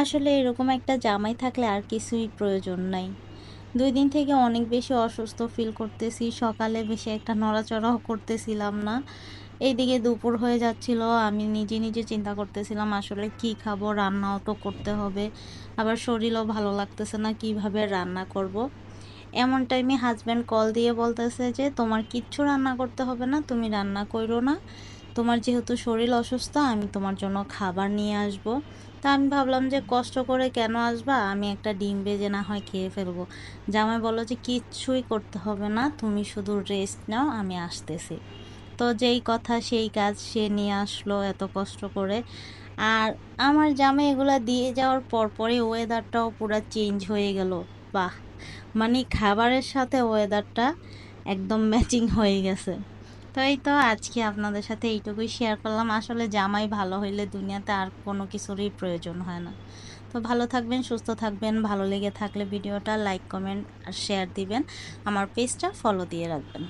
আসলে এরকম একটা জামাই থাকলে আর কিছুই প্রয়োজন নাই। দুই দিন থেকে অনেক বেশি অসুস্থ ফিল করতেছি, সকালে বেশি একটা নড়াচড়াও করতেছিলাম না। এইদিকে দুপুর হয়ে যাচ্ছিল, আমি নিজে নিজে চিন্তা করতেছিলাম আসলে কি খাব, রান্নাও তো করতে হবে। আবার শরীরও ভালো লাগতেছে না, কীভাবে রান্না করব। এমন টাইমে হাজব্যান্ড কল দিয়ে বলতেছে যে, তোমার কিচ্ছু রান্না করতে হবে না, তুমি রান্না করো না। তোমার যেহেতু শরীর অসুস্থ, আমি তোমার জন্য খাবার নিয়ে আসব। তা আমি ভাবলাম যে, কষ্ট করে কেন আসবা? আমি একটা ডিম বেজে না হয় খেয়ে ফেলব। জামাই বলো যে, কিচ্ছুই করতে হবে না, তুমি শুধু রেস্ট নাও, আমি আসতেছি। তো যেই কথা, সেই কাজ সে নিয়ে আসলো এত কষ্ট করে। আর আমার জামাই এগুলা দিয়ে যাওয়ার পরপরই ওয়েদারটাও পুরো চেঞ্জ হয়ে গেল। বাহ। মানে খাবারের সাথে ওয়েদারটা একদম ম্যাচিং হয়ে গেছে। তো এই তো আজকে আপনাদের সাথে এইটুকুই শেয়ার করলাম। আসলে জামাই ভালো হইলে দুনিয়াতে আর কোনো কিছুরই প্রয়োজন হয় না। তো ভালো থাকবেন, সুস্থ থাকবেন, ভালো লেগে থাকলে ভিডিওটা লাইক কমেন্ট আর শেয়ার দিবেন। আমার পেজটা ফলো দিয়ে রাখবেন।